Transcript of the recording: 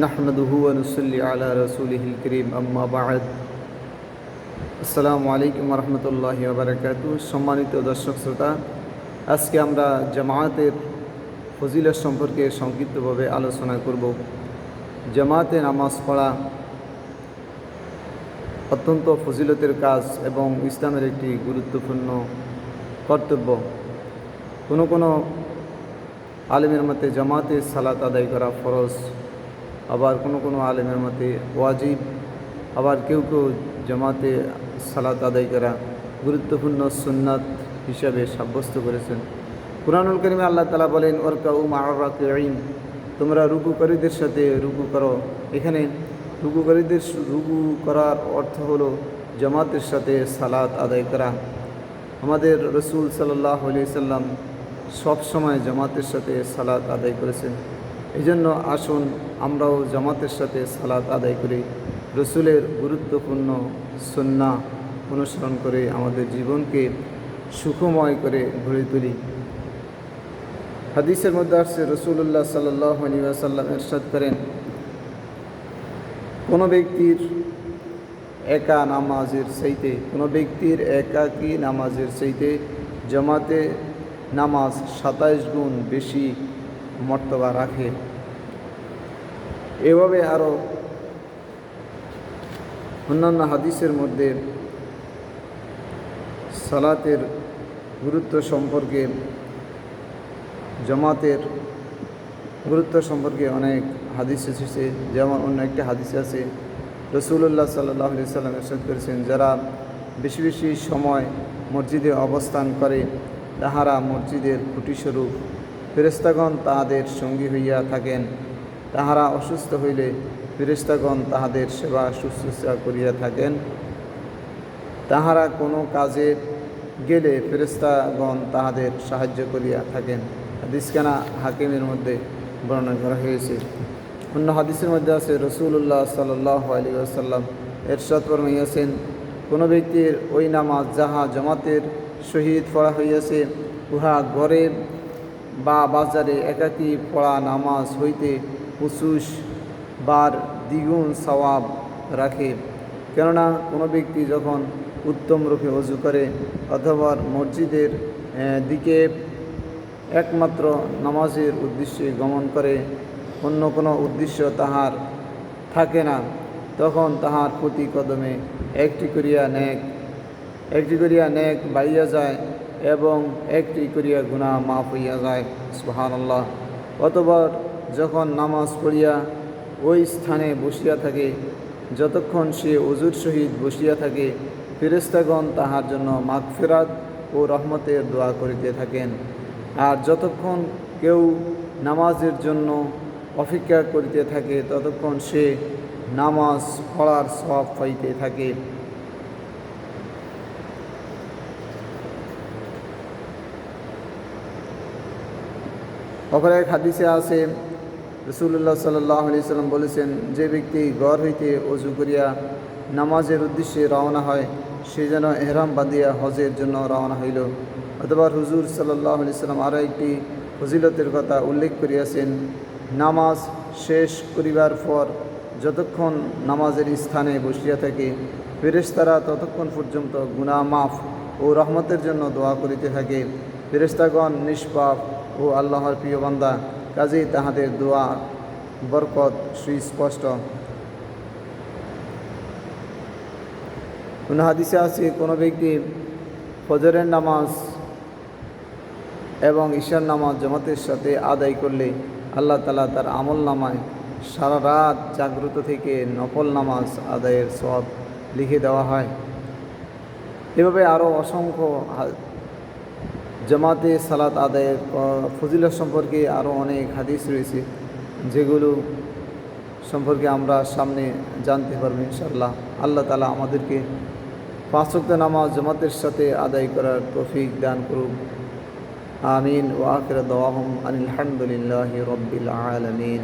নাহমদুহু নসল্লি আলা রসুলহিল করিম আম্মা বাহাদ আসসালামু আলাইকুম রহমতুল্লাহ সম্মানিত দর্শক শ্রোতা, আজকে আমরা জামায়াতের ফজিলত সম্পর্কে সংক্ষিপ্তভাবে আলোচনা করব। জামাতে নামাজ পড়া অত্যন্ত ফজিলতের কাজ এবং ইসলামের একটি গুরুত্বপূর্ণ কর্তব্য। কোনো কোনো আলিমের মতে জামাতে সালাত আদায় করা ফরজ। আবার কোনো কোনো আলেমের মতে ওয়াজিব, আবার কেউ কেউ জামাতে সালাত আদায় করা গুরুত্বপূর্ণ সুন্নাত হিসাবে সাব্যস্ত করেছেন। কুরআনুল করিমে আল্লাহ তালা বলেন ওরকা উম আইন তোমরা রুকুকারীদের সাথে রুকু করো। এখানে রুকুকারীদের রুকু করার অর্থ হলো জামাতের সাথে সালাত আদায় করা। আমাদের রসুল সাল্লাহ আলি সাল্লাম সবসময় জামাতের সাথে সালাত আদায় করেছেন। এই জন্য আসুন আমরাও জামাতের সাথে সালাত আদায় করি। রসুলের গুরুত্বপূর্ণ সন্না অনুসরণ করে আমাদের জীবনকে সুখময় করে গড়ে তুলি। হাদিসের মধ্যে আসছে রসুল্লাহ সাল্লাহ আলিয়াসাল্লাম এরশাদ করেন, কোনো ব্যক্তির একা নামাজের চাইতে, কোনো ব্যক্তির একাকী নামাজের চাইতে জমাতে নামাজ সাতাইশ গুণ বেশি মর্তবা রাখে। এভাবে আরও অন্যান্য হাদিসের মধ্যে সালাতের গুরুত্ব সম্পর্কে, জমাতের গুরুত্ব সম্পর্কে অনেক হাদিস এসেছে। যেমন অন্য একটা হাদিস আছে রসুল্লাহ সাল্লাহ সাল্লাম এরশাদ করেছেন, যারা বেশি বেশি সময় মসজিদে অবস্থান করে, তাহারা মসজিদের খুঁটিস্বরূপ ফেরেস্তাগণ তাহাদের সঙ্গী হইয়া থাকেন। তাহারা অসুস্থ হইলে ফেরেস্তাগণ তাহাদের সেবা শুশ্রূষা করিয়া থাকেন। তাহারা কোনো কাজে গেলে ফেরেস্তাগণ তাহাদের সাহায্য করিয়া থাকেন। হাদিসখানা হাকিমের মধ্যে বর্ণনা করা হয়েছে। অন্য হাদিসের মধ্যে আছে রসুল্লাহ সাল্লাহ আলী আসাল্লাম এরশাদ ফরমাইয়াছেন, কোনো ব্যক্তির ওই নামাজ যাহা জমাতের শহীদ পড়া হইয়াছে, উহা ঘরে বা বাজারে একাকী পড়া নামাজ হইতে পশুষ বার দ্বিগুণ সওয়াব রাখে। কেননা কোনো ব্যক্তি যখন উত্তম রূপে অজু করে অথবা মসজিদের দিকে একমাত্র নামাজের উদ্দেশ্যে গমন করে, অন্য কোনো উদ্দেশ্য তাহার থাকে না, তখন তাহার প্রতি কদমে একটি করিয়া ন্যাক একটি করিয়া ন্যাক বাইয়া যায় এবং একটি করিয়া গুণা মাফ হইয়া যায়। সুহান আল্লাহ অতবার যখন নামাজ পড়িয়া ওই স্থানে বসিয়া থাকে, যতক্ষণ সে অজুর সহিত বসিয়া থাকে ফেরেস্তাগণ তাহার জন্য মাগফেরাত ও রহমতের দোয়া করিতে থাকেন। আর যতক্ষণ কেউ নামাজের জন্য অপেক্ষা করিতে থাকে, ততক্ষণ সে নামাজ পড়ার সব পাইতে থাকে। অপর হাদিসে আছে রসুল্লাহ সাল্লাহ আলি সাল্লাম বলেছেন, যে ব্যক্তি ঘর হইতে অজু করিয়া নামাজের উদ্দেশ্যে রওনা হয়, সে যেন এহরাম বাঁধিয়া হজের জন্য রওনা হইল। অথবা হুজুর সাল্লাহ আলি সাল্লাম আরও একটি ফজিলতের কথা উল্লেখ করিয়াছেন, নামাজ শেষ করিবার পর যতক্ষণ নামাজের স্থানে বসিয়া থাকে ফেরেস্তারা ততক্ষণ পর্যন্ত গুণা মাফ ও রহমতের জন্য দোয়া করিতে থাকে। ফেরেস্তাগণ নিষ্পাপ ও আল্লাহর প্রিয় বান্দা। কাজেই তাহাদের দোয়া, বরকত সুস্পষ্ট কোনো হাদিসে আছে, কোনো ব্যক্তি ফজরের নামাজ এবং ঈশার নামাজ জমাতের সাথে আদায় করলে আল্লাহ তালা তার আমল নামায় সারা রাত জাগ্রত থেকে নকল নামাজ আদায়ের সব লিখে দেওয়া হয়। এভাবে আরও অসংখ্য জামাতে সালাত আদায়ের ফজিলত সম্পর্কে আরও অনেক হাদিস রয়েছে, যেগুলো সম্পর্কে আমরা সামনে জানতে পারব ইনশাল্লাহ আল্লাহ তালা আমাদেরকে পাঁচক্ত নামাজ জামাতের সাথে আদায় করার তৌফিক দান করুক। আমিন। ও আখের দোয়াহম আলহামদুলিল্লাহ রব্বিল আলমিন।